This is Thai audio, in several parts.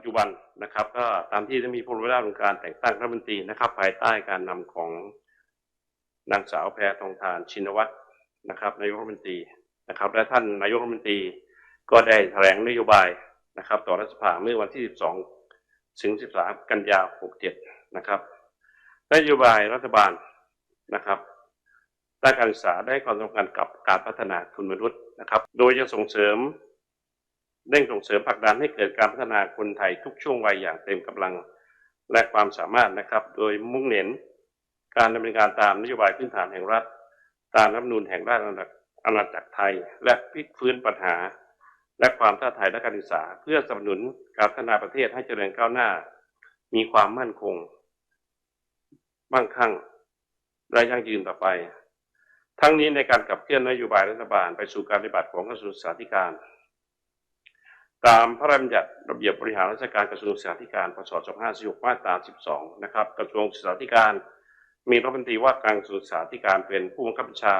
ปัจจุบันนะครับ ก็ตามที่ได้มีพลวัตการแต่งตั้งรัฐมนตรีนะครับ ภายใต้การนำของนางสาวแพทองทานชินวัตรนะครับนายกรัฐมนตรีนะครับ และท่านนายกรัฐมนตรีก็ได้แถลงนโยบายนะครับ ต่อรัฐสภาเมื่อวันที่ 12 ถึง 13 กันยา67 นะครับนโยบายรัฐบาลนะครับด้านการศึกษาได้ความสำคัญกับการพัฒนาทุนมนุษย์นะครับ โดยจะส่งเสริม เร่งส่งเสริมผลักดันให้เกิดการพัฒนาคนไทยทุกช่วงวัยอย่างเต็มกำลังและความสามารถนะครับ โดยมุ่งเน้นการดำเนินการตามนโยบายพื้นฐานแห่งรัฐ ตามรัฐธรรมนูญแห่งราชอาณาจักรไทย และพลิกฟื้นปัญหา และความท้าทายด้านการศึกษา เพื่อสนับสนุนการพัฒนาประเทศให้เจริญก้าวหน้า มีความมั่นคงมั่งคั่งและยั่งยืนต่อไป ทั้งนี้ในการขับเคลื่อนนโยบายรัฐบาลไปสู่การปฏิบัติของกระทรวงศึกษาธิการ ตามพระราชบัญญัติระเบียบบริหารราชการกระทรวงศึกษาธิการพศ2546มาตรา 12 นะครับ กระทรวงศึกษาธิการมีรัฐมนตรีว่าการกระทรวงศึกษาธิการเป็นผู้บังคับบัญชา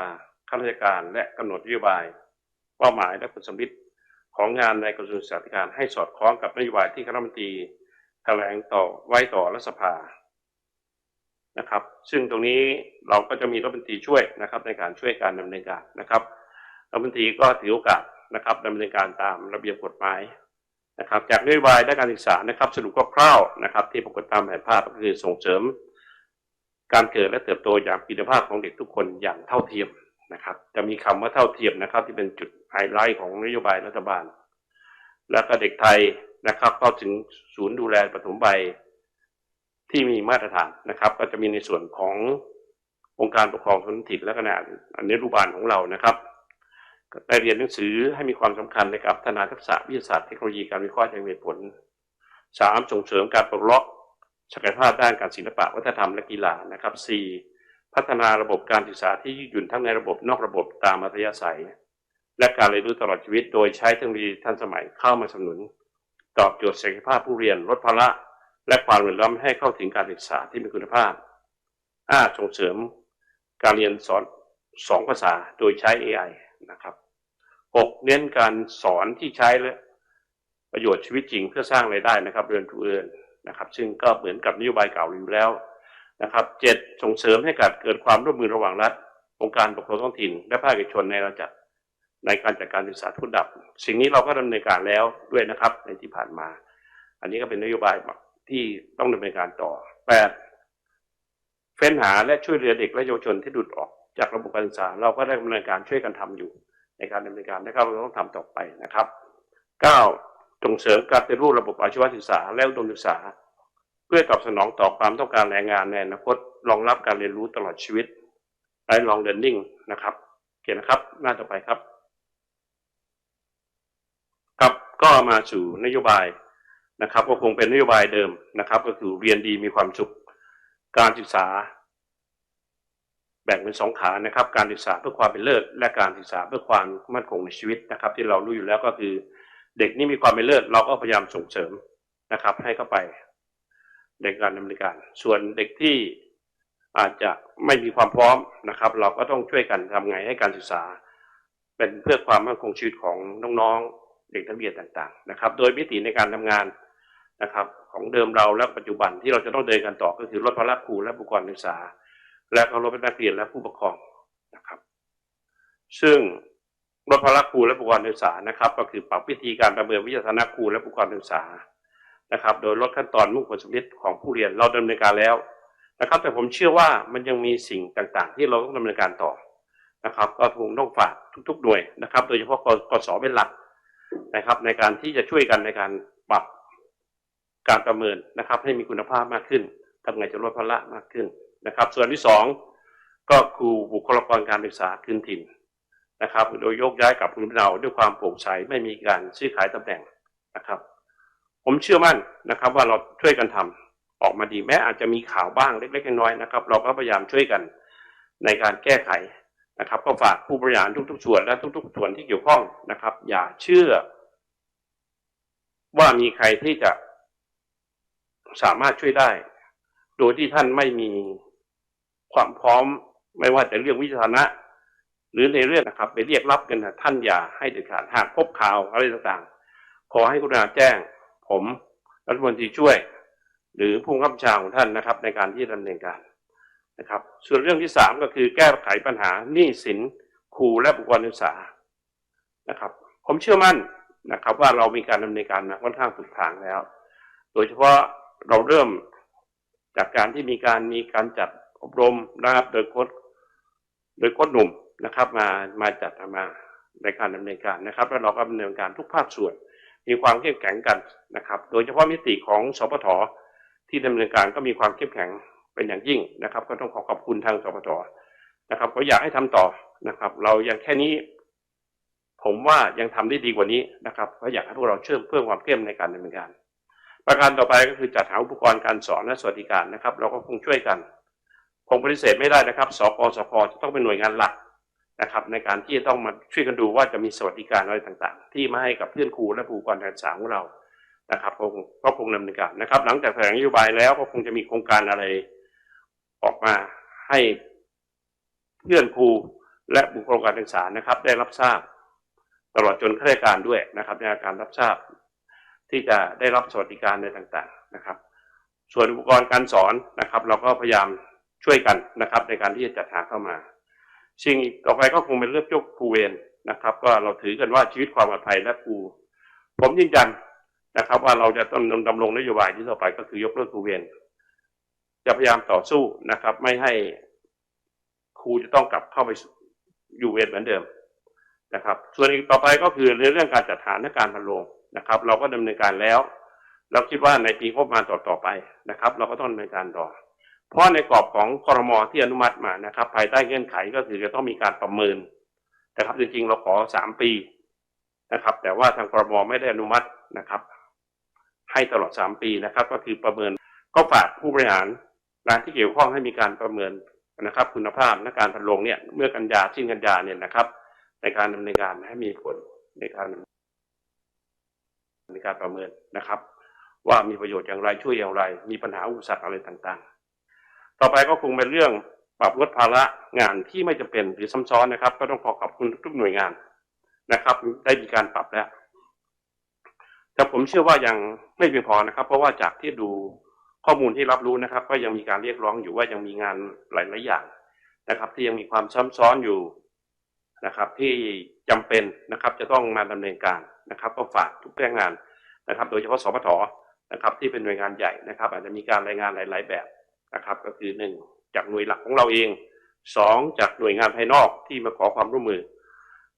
ข้าราชการและกำหนดนโยบายเป้าหมายและผลสำลิดของงานในกระทรวงศึกษาธิการให้สอดคล้องกับนโยบายที่คณะรัฐมนตรีแถลงต่อไว้ต่อรัฐสภานะครับ ซึ่งตรงนี้เราก็จะมีรัฐมนตรีช่วยนะครับในการช่วยการดำเนินการนะครับรัฐมนตรีก็ถือโอกาส นะครับดำเนินการตามระเบียบกฎหมายนะครับ จากนโยบายด้านการศึกษานะครับ สรุปคร่าวๆนะครับ ที่ปรากฏตามแผนภาพก็คือส่งเสริม การเกิดและเติบโตอย่างมีคุณภาพของเด็กทุกคนอย่างเท่าเทียมนะครับ จะมีคำว่าเท่าเทียมนะครับ ที่เป็นจุดไฮไลท์ของนโยบายรัฐบาล แล้วก็เด็กไทยนะครับเข้าถึงศูนย์ดูแลปฐมวัยที่มีมาตรฐานนะครับ ก็จะมีในส่วนขององค์การปกครองท้องถิ่นและขนาดอนุบาลของเรานะครับ ได้เรียนหนังสือให้มีความสำคัญในการพัฒนาทักษะวิทยาศาสตร์เทคโนโลยีการวิเคราะห์อย่างมีผลสามส่งเสริมการปลดล็อกศักยภาพด้านการศิลปะวัฒนธรรมและกีฬานะครับสี่พัฒนาระบบการศึกษาที่ยืดหยุ่นทั้งในระบบนอกระบบตามอัธยาศัย และการเรียนรู้ตลอดชีวิต โดยใช้เทคโนโลยีทันสมัยเข้ามาสนับสนุน ตอบโจทย์ศักยภาพผู้เรียนลดภาระและความเหลื่อมล้ำให้เข้าถึงการศึกษาที่มีคุณภาพ 5. ส่งเสริมการเรียนสอนสองภาษาโดยใช้ AI นะครับ 6. เน้นการสอนที่ใช้และประโยชน์ชีวิตจริงเพื่อสร้างรายได้นะครับเรือนทุเรือนนะครับ ซึ่งก็เหมือนกับนโยบายเก่าอยู่แล้วนะครับ 7. ส่งเสริมให้เกิดความร่วมมือระหว่างรัฐองค์การปกครองท้องถิ่น และภาคเอกชนในระดับในการจัดการศึกษาทุนดับ สิ่งนี้เราก็ดำเนินการแล้วด้วยนะครับในที่ผ่านมา อันนี้ก็เป็นนโยบายที่ต้องดำเนินการต่อ 8. เฟ้นหาและช่วยเหลือเด็กและเยาวชนที่หลุดออกจากระบบการศึกษาเราก็ได้ดำเนินการช่วยกันทำอยู่ ในการดำเนินการนะครับเราต้องทำต่อไปนะครับ 9. ส่งเสริมการปฏิรูประบบอาชีวศึกษาและอุดมศึกษา เพื่อตอบสนองต่อความต้องการแรงงานในอนาคตรองรับการเรียนรู้ตลอดชีวิต lifelong learning นะครับโอเคนะครับ หน้าต่อไปครับ ครับก็มาสู่นโยบายนะครับ ก็คงเป็นนโยบายเดิมนะครับ ก็คือเรียนดีมีความสุขการศึกษา บ่งเป็นสองขานะครับ การศึกษาเพื่อความเป็นเลิศและการศึกษาเพื่อความมั่นคงในชีวิตนะครับ ที่เรารู้อยู่แล้วก็คือเด็กนี่มีความเป็นเลิศเราก็พยายามส่งเสริมนะครับ ให้เข้าไปในการดำเนินการ ส่วนเด็กที่อาจจะไม่มีความพร้อมนะครับ เราก็ต้องช่วยกันทำไงให้การศึกษา เป็นเพื่อความมั่นคงชีวิตของน้องๆ เด็กนักเรียนต่างๆนะครับ โดยมิติในการทำงานนะครับ ของเดิมเราและปัจจุบันที่เราจะต้องเดินกันต่อก็คือลดภาระครูและบุคลากรศึกษา และเคารพนักเรียนและผู้ปกครองนะครับ ซึ่งลดภาระครูและบุคลากรศึกษานะครับ ก็คือปรับวิธีการประเมินวิทยาฐานะครูและบุคลากรศึกษานะครับ โดยลดขั้นตอนมุ่งผลสำเร็จของผู้เรียนเราดำเนินการแล้วนะครับ แต่ผมเชื่อว่ามันยังมีสิ่งต่างๆ ที่เราต้องดำเนินการต่อนะครับ ก็คงต้องฝากทุกๆหน่วยนะครับ โดยเฉพาะกสเป็นหลักนะครับ ในการที่จะช่วยกันในการปรับการประเมินนะครับ ให้มีคุณภาพมากขึ้นทำไงจะลดภาระมากขึ้น นะครับ ส่วนที่สองก็ครูบุคลากรการศึกษาคืนถิ่นนะครับ โดยโยกย้ายกับภูมิลำเนาด้วยความโปร่งใสไม่มีการซื้อขายตำแหน่งนะครับ ผมเชื่อมั่นนะครับว่าเราช่วยกันทำออกมาดีแม้อาจจะมีข่าวบ้างเล็กๆน้อยๆนะครับ เราก็พยายามช่วยกันในการแก้ไขนะครับ ก็ฝากผู้บริหารทุกๆส่วนและทุก ๆ ส่วนที่เกี่ยวข้องนะครับ อย่าเชื่อ ว่ามีใครที่จะสามารถช่วยได้ โดยที่ท่านไม่มี ความพร้อมไม่ว่าจะเรื่องวิจารณะ หรือในเรื่องนะครับ ไปเรียกรับกันนะท่านอย่าให้เด็ดขาดหากพบข่าวอะไรต่างๆ ขอให้กรุณาแจ้ง ผมรัฐมนตรีช่วย หรือผู้กำกับชาของท่านนะครับ ในการที่ดำเนินการนะครับ ส่วนเรื่องที่สามก็คือแก้ไขปัญหาหนี้สินครูและบุคคลกรศึกษานะครับ ผมเชื่อมั่นนะครับ ว่าเรามีการดำเนินการมาค่อนข้างถูกทางแล้ว โดยเฉพาะเราเริ่มจากการที่มีการมีการจัด อบรมนะครับ โดยโค้ชโดยโค้ชหนุ่มนะครับ มามาจัดมาในการดำเนินการนะครับ แล้วเราก็ดำเนินการทุกภาคส่วน มีความเข้มแข็งกันนะครับ โดยเฉพาะมิติของสปทที่ดำเนินการก็มีความเข้มแข็งเป็นอย่างยิ่งนะครับ ก็ต้องขอขอบคุณทางสปทนะครับก็อยากให้ทำต่อนะครับ เรายังแค่นี้ ผมว่ายังทำได้ดีกว่านี้นะครับก็อยากให้พวกเราเชื่อมเพิ่มความเข้มในการดำเนินการ ประการต่อไปก็คือจัดหาอุปกรณ์การสอนและสวัสดิการนะครับ เราก็คงช่วยกัน คงปฏิเสธไม่ได้นะครับสกสพจะต้องเป็นหน่วยงานหลักนะครับ ในการที่จะต้องมาช่วยกันดูว่าจะมีสวัสดิการอะไรต่างๆ ที่มาให้กับเพื่อนครูและผู้ปกครองการศึกษาของเรานะครับคงก็คงดำเนินการนะครับ หลังจากแถลงนโยบายแล้วก็คงจะมีโครงการอะไรออกมาให้เพื่อนครูและบุคลากรการศึกษานะครับ ได้รับทราบ ตลอดจนข้าราชการด้วยนะครับ ในการรับทราบ ที่จะได้รับสวัสดิการในต่างๆนะครับ ส่วนอุปกรณ์การสอนนะครับ เราก็พยายาม ช่วยกันนะครับในการที่จะจัดหาเข้ามา สิ่งต่อไปก็คงเป็นเรื่องยกครูเวรนะครับ ก็เราถือกันว่าชีวิตความปลอดภัยและครูผมยืนยันนะครับ ว่าเราจะต้องดำรงนโยบายที่ต่อไปก็คือยกเลิกครูเวรจะพยายามต่อสู้นะครับ ไม่ให้ครูจะต้องกลับเข้าไปอยู่เวรเหมือนเดิมนะครับ ส่วนอีกต่อไปก็คือในเรื่องการจัดหาและการพันโรงนะครับ เราก็ดำเนินการแล้ว เราคิดว่าในปีงบประมาณต่อๆไปนะครับ เราก็ต้องดำเนินการต่อ เพราะในกรอบของคอรมอที่อนุมัติมานะครับ ภายใต้เงื่อนไขก็คือจะต้องมีการประเมินนะครับ จริงๆเราขอสามปีนะครับ แต่ว่าทางคอรมอไม่ได้อนุมัตินะครับ ให้ตลอดสามปีนะครับ ก็คือประเมินก็ฝากผู้บริหารงานที่เกี่ยวข้องให้มีการประเมินนะครับ คุณภาพและการพันโรงเนี่ยเมื่อกันยาสิ้นกันยาเนี่ยนะครับ ในการดำเนินการให้มีผลในการในการประเมินนะครับ ว่ามีประโยชน์อย่างไรช่วยอย่างไร มีปัญหาอุปสรรคอะไรต่างๆ ต่อไปก็คงเป็นเรื่องปรับลดภาระงานที่ไม่จำเป็นหรือซ้ำซ้อนนะครับ ก็ต้องขอขอบคุณทุกหน่วยงานนะครับ ได้มีการปรับแล้ว แต่ผมเชื่อว่ายังไม่เพียงพอนะครับ เพราะว่าจากที่ดูข้อมูลที่รับรู้นะครับ ก็ยังมีการเรียกร้องอยู่ว่ายังมีงานหลายๆอย่างนะครับ ที่ยังมีความซ้ำซ้อนอยู่นะครับ ที่จำเป็นนะครับจะต้องมาดำเนินการนะครับ ก็ฝากทุกแรงงานนะครับ โดยเฉพาะสปทนะครับ ที่เป็นหน่วยงานใหญ่นะครับ อาจจะมีการรายงานหลาย ๆ แบบ นะครับ ก็คือหนึ่งจากหน่วยหลักของเราเองสองจากหน่วยงานภายนอกที่มาขอความร่วมมือ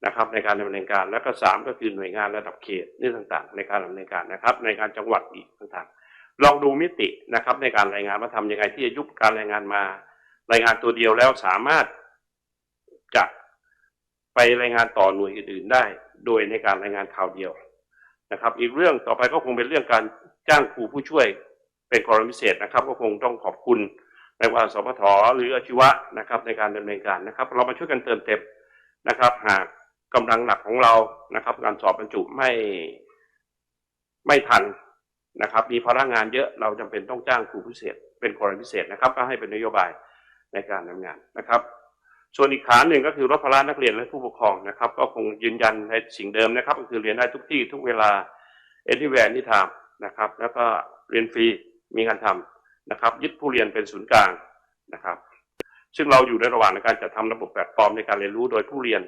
นะครับ ในการดำเนินการแล้วก็สามก็คือหน่วยงานระดับเขตนี่ต่างๆ ในการดำเนินการนะครับ ในการจังหวัดอีกต่างๆ ลองดูมิตินะครับในการรายงานว่าทำยังไงที่จะยุบการรายงานมา รายงานตัวเดียวแล้วสามารถจะไปรายงานต่อหน่วยอื่นๆได้ โดยในการรายงานข่าวเดียวนะครับ อีกเรื่องต่อไปก็คงเป็นเรื่องการจ้างครูผู้ช่วย เป็นกรณีพิเศษนะครับ ก็คงต้องขอบคุณไม่ว่าสพทหรืออาชีวะนะครับ ในการดำเนินการนะครับ เรามาช่วยกันเติมเต็มนะครับ หากกำลังหลักของเรานะครับการสอบบรรจุไม่ไม่ทันนะครับ มีพลังงานเยอะเราจำเป็นต้องจ้างครูพิเศษ เป็นกรณีพิเศษนะครับ ก็ให้เป็นนโยบายในการทำงานนะครับ ส่วนอีกขาหนึ่งก็คือลดภาระนักเรียนและผู้ปกครองนะครับ ก็คงยืนยันในสิ่งเดิมนะครับ ก็คือเรียนได้ทุกที่ทุกเวลาเอ็นที่แวนที่ทำนะครับ แล้วก็เรียนฟรี มีงานทำนะครับ ยึดผู้เรียนเป็นศูนย์กลางนะครับ ซึ่งเราอยู่ในระหว่างในการจัดทำระบบแพลตฟอร์มในการเรียนรู้โดยผู้เรียน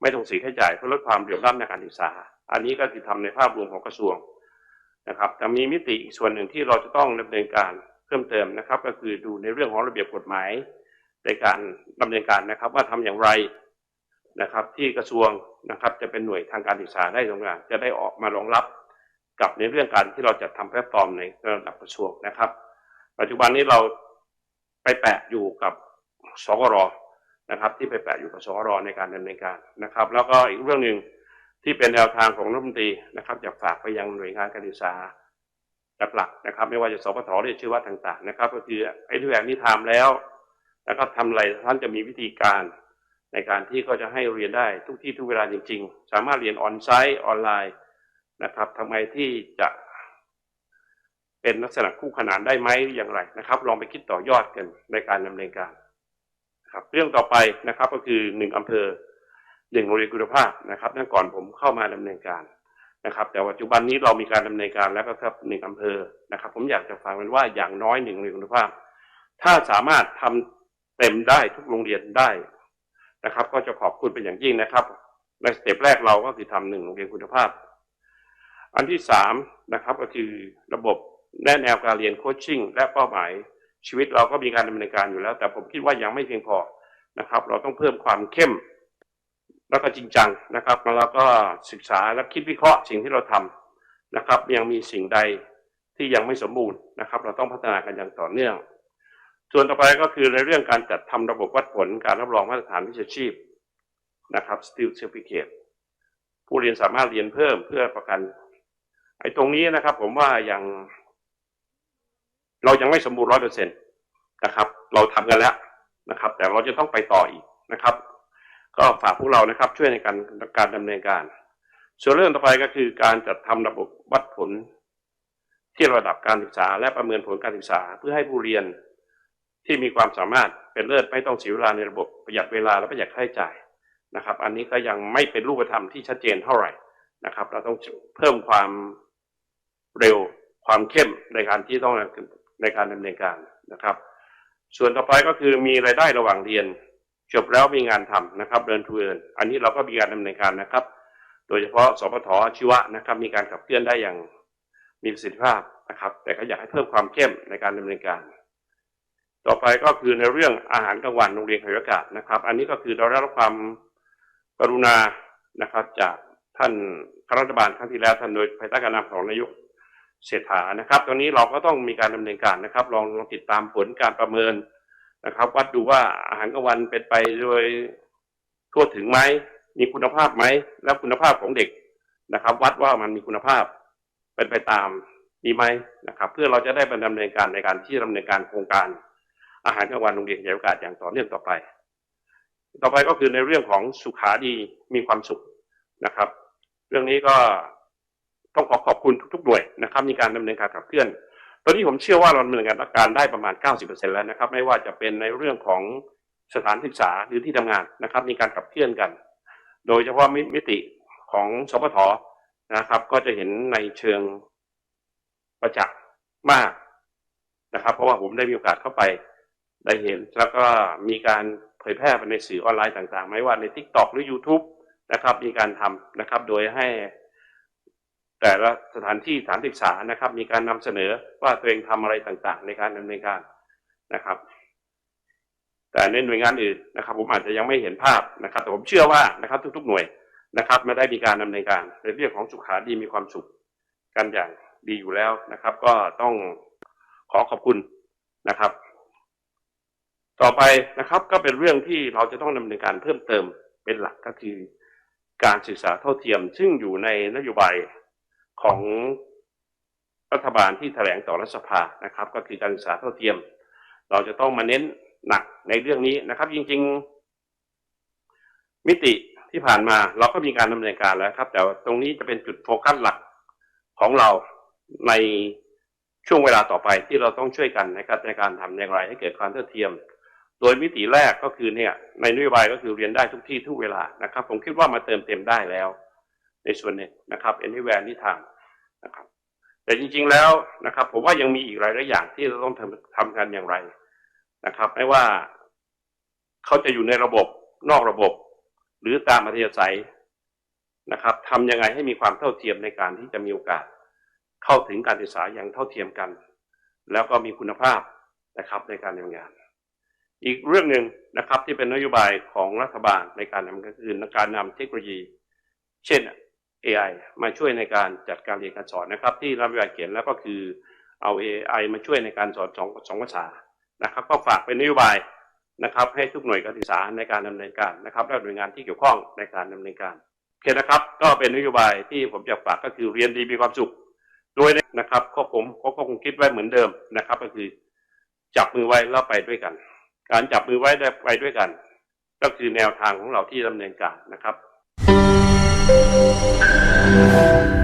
ไม่ต้องเสียค่าใช้จ่ายเพื่อลดความเหลื่อมล้ำในการศึกษา อันนี้ก็คือทำในภาพรวมของกระทรวงนะครับแต่มีมิติอีกส่วนหนึ่งที่เราจะต้องดำเนินการเพิ่มเติมนะครับ ก็คือดูในเรื่องของระเบียบกฎหมายในการดำเนินการนะครับ ว่าทำอย่างไรนะครับ ที่กระทรวงนะครับ จะเป็นหน่วยทางการศึกษาได้ตรงนั้นจะได้ออกมารองรับ กับในเรื่องการที่เราจะทำแพลตฟอร์มในระดับกระทรวงนะครับ ปัจจุบันนี้เราไปแปะอยู่กับสกรนะครับ ที่ไปแปะอยู่กับสกรในการดำเนินการนะครับ แล้วก็อีกเรื่องหนึ่งที่เป็นแนวทางของรัฐมนตรีนะครับอยากฝากไปยังหน่วยงานการศึกษาหลักๆนะครับ ไม่ว่าจะสปทหรือชื่อว่าต่างๆนะครับ ก็คือไอ้ทุกอย่างที่ทำแล้วแล้วก็ทำอะไรท่านจะมีวิธีการในการที่เขาจะให้เรียนได้ทุกที่ทุกเวลาจริง ๆ สามารถเรียนออนไซต์ออนไลน์ นะครับทำไมที่จะเป็นลักษณะคู่ขนานได้ไหมอย่างไรนะครับ ลองไปคิดต่อยอดกันในการดำเนินการครับ เรื่องต่อไปนะครับ ก็คือหนึ่งอำเภอหนึ่งโรงเรียนคุณภาพนะครับนั่นก่อนผมเข้ามาดำเนินการนะครับ แต่ปัจจุบันนี้เรามีการดำเนินการแล้วก็ครับหนึ่งอำเภอนะครับ ผมอยากจะฟังมันว่าอย่างน้อยหนึ่งโรงเรียนคุณภาพ ถ้าสามารถทำเต็มได้ทุกโรงเรียนได้นะครับ ก็จะขอบคุณเป็นอย่างยิ่งนะครับ ในสเต็ปแรกเราก็คือทำหนึ่งโรงเรียนคุณภาพ อันที่สามนะครับก็คือระบบแนแนวการเรียนโคชชิ่งและเป้าหมายชีวิตเราก็มีการดำเนินการอยู่แล้ว แต่ผมคิดว่ายังไม่เพียงพอนะครับ เราต้องเพิ่มความเข้ม แล้วก็จริงจังนะครับแล้วก็ศึกษาและคิดวิเคราะห์สิ่งที่เราทำนะครับ ยังมีสิ่งใดที่ยังไม่สมบูรณ์นะครับ เราต้องพัฒนากันอย่างต่อเนื่อง ส่วนต่อไปก็คือในเรื่องการจัดทำระบบวัดผลการรับรองมาตรฐานวิชาชีพนะครับ Still Certificate ผู้เรียนสามารถเรียนเพิ่มเพื่อประกัน ไอ้ตรงนี้นะครับ ผมว่ายังเรายังไม่สมบูรณ์ร้อยเปอร์เซ็นตนะครับ เราทำกันแล้วนะครับ แต่เราจะต้องไปต่ออีกนะครับ ก็ฝากพวกเรานะครับ ช่วยในการการดำเนินการ ส่วนเรื่องต่อไปก็คือการจัดทำระบบวัดผล ที่ระดับการศึกษา และประเมินผลการศึกษา เพื่อให้ผู้เรียนที่มีความสามารถเป็นเลิศไม่ต้องเสียเวลาในระบบประหยัดเวลาและประหยัดค่าใช้จ่ายนะครับ อันนี้ก็ยังไม่เป็นรูปธรรมที่ชัดเจนเท่าไหร่นะครับ เราต้องเพิ่มความ เร็วความเข้มในการที่ต้องในการดำเนินการนะครับ ส่วนต่อไปก็คือมีรายได้ระหว่างเรียน จบแล้วมีงานทำนะครับเดินทูเอินอันนี้เราก็มีการดำเนินการนะครับ โดยเฉพาะสพทชีวะนะครับ มีการขับเคลื่อนได้อย่างมีประสิทธิภาพนะครับ แต่ก็อยากให้เพิ่มความเข้มในการดำเนินการ ต่อไปก็คือในเรื่องอาหารกลางวันโรงเรียนขยอากาศนะครับ อันนี้ก็คือเราได้รับความกรุณานะครับจากท่านคณะรัฐบาลครั้งที่แล้วท่านโดยภายใต้การนำของนายก เศรษฐานะครับตอนนี้เราก็ต้องมีการดำเนินการนะครับ ลองลองติดตามผลการประเมินนะครับ วัดดูว่าอาหารกลางวันเป็นไปโดยทั่วถึงไหมมีคุณภาพไหมแล้วคุณภาพของเด็กนะครับ วัดว่ามันมีคุณภาพเป็นไปตามนี้ไหมนะครับ เพื่อเราจะได้ดำเนินการในการที่ดำเนินการโครงการ อาหารกลางวันโรงเรียนขยายโอกาสอย่างต่อเนื่องต่อไป ต่อไปก็คือในเรื่องของสุขาดีมีความสุขนะครับ เรื่องนี้ก็ ต้องขอขอบคุณทุกๆหน่วยนะครับมีการดำเนินการขับเคลื่อน ตอนนี้ผมเชื่อว่าเราดำเนินการการได้ประมาณ 90%แล้วนะครับ ไม่ว่าจะเป็นในเรื่องของสถานศึกษาหรือที่ทำงานนะครับ มีการขับเคลื่อนกัน โดยเฉพาะมิติของสปทนะครับ ก็จะเห็นในเชิงประจักษ์มากนะครับ เพราะว่าผมได้มีโอกาสเข้าไปได้เห็น แล้วก็มีการเผยแพร่ไปในสื่อออนไลน์ต่างๆ ไม่ว่าใน t ิ k t o k หรือ YouTube นะครับ มีการทำนะครับ โดยให้ แต่ละสถานที่สถานศึกษานะครับ มีการนำเสนอว่าตัวเองทำอะไรต่างๆ ในการดำเนินการนะครับ แต่ในหน่วยงานอื่นนะครับ ผมอาจจะยังไม่เห็นภาพนะครับ แต่ผมเชื่อว่านะครับ ทุก ๆ หน่วยนะครับไม่ได้มีการดำเนินการในเรื่องของสุขาดีมีความสุขกันอย่างดีอยู่แล้วนะครับ ก็ต้องขอขอบคุณนะครับ ต่อไปนะครับก็เป็นเรื่องที่เราจะต้องดำเนินการเพิ่มเติมเป็นหลักก็คือ การศึกษาเท่าเทียม ซึ่งอยู่ในนโยบาย ของรัฐบาลที่แถลงต่อรัฐสภานะครับ ก็คือการศึกษาเท่าเทียม เราจะต้องมาเน้นหนักในเรื่องนี้นะครับ จริง ๆ มิติที่ผ่านมาเราก็มีการดำเนินการแล้วครับ แต่ตรงนี้จะเป็นจุดโฟกัสหลักของเราในช่วงเวลาต่อไปที่เราต้องช่วยกันนะครับในการทำอย่างไรให้เกิดความเท่าเทียม โดยมิติแรกก็คือเนี่ยในนโยบายก็คือเรียนได้ทุกที่ทุกเวลานะครับ ผมคิดว่ามาเติมเต็มได้แล้ว ในส่วนหนี้นะครับ anywhere ที่ทำนะครับ แต่จริง ๆแล้วนะครับ ผมว่ายังมีอีกหลายๆอย่างที่เราต้องทำทำกันอย่างไรนะครับ ไม่ว่าเขาจะอยู่ในระบบนอกระบบ หรือตามอัธยาศัยนะครับทำยังไงให้มีความเท่าเทียมในการที่จะมีโอกาส เข้าถึงการศึกษาอย่างเท่าเทียมกัน แล้วก็มีคุณภาพนะครับในการดำงาน อีกเรื่องหนึ่งนะครับที่เป็นนโยบายของรัฐบาลในการนำก็คือการนำเทคโนโลยี เช่น AI มาช่วยในการจัดการเรียนการสอนนะครับ ที่รัฐบาเขียนแล้วก็คือเอา AI มาช่วยในการสอนสองสองภาษานะครับ ก็ฝากเป็นนโยบายนะครับ ให้ทุกหน่วยการศึกษาในการดำเนินการนะครับ และหน่วยงานที่เกี่ยวข้องในการดำเนินการโอเคนะครับ ก็เป็นนโยบายที่ผมจะฝากก็คือเรียนดีมีความสุข โดยนะครับก็ผมก็คงคิดไว้เหมือนเดิมนะครับ ก็คือ จับมือไว้แล้วไปด้วยกัน การจับมือไว้ได้ไปด้วยกัน ก็คือแนวทางของเราที่ดำเนินการนะครับ Thank you.